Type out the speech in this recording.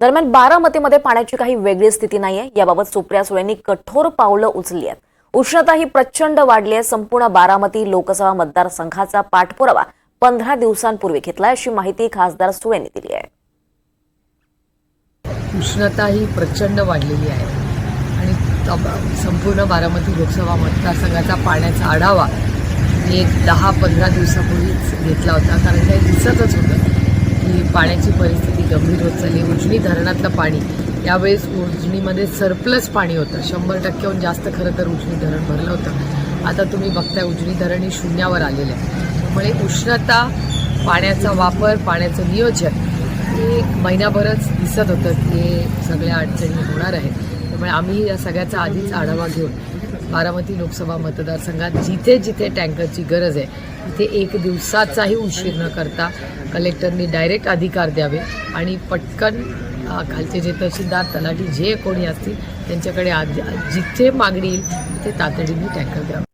दरम्यान बारामतीमध्ये पाण्याची काही वेगळी स्थिती नाहीये. याबाबत सुप्रिया सुळेंनी कठोर पावलं उचलली आहेत. उष्णता ही प्रचंड वाढली आहे. संपूर्ण बारामती लोकसभा मतदारसंघाचा पाठपुरावा पंधरा दिवसांपूर्वी घेतला अशी माहिती खासदार सुळेंनी दिली आहे. उष्णता ही प्रचंड वाढलेली आहे. आणि संपूर्ण बारामती लोकसभा मतदारसंघाचा पाण्याचा आढावा मी एक दहा पंधरा दिवसापूर्वीच घेतला होता. कारण काही दिसतच होतं. पाण्याची परिस्थिती गंभीर होत चालली. उजनी धरणातलं पाणी यावेळेस उजनीमध्ये सरप्लस पाणी होतं. शंभर टक्क्याहून जास्त खरं तर उजनी धरण भरलं होतं. आता तुम्ही बघताय उजनी धरण ही शून्यावर आलेलं आहे. त्यामुळे उष्णता पाण्याचा वापर पाण्याचं नियोजन हे महिन्याभरच महिनाभरच दिसत होतं की हे सगळ्या अडचणी होणार आहेत. त्यामुळे आम्ही या सगळ्याचा आधीच आढावा घेऊन बारामती लोकसभा मतदारसंघात जिथे जिथे टँकरची गरज आहे तिथे एक दिवसाचाही उशीर न करता कलेक्टरनी डायरेक्ट अधिकार द्यावे आणि पटकन खालचे जे तहसीलदार तलाठी जे कोणी असतील त्यांच्याकडे आधी जिथे मागणी येईल तिथे तातडीने टँकर द्यावे.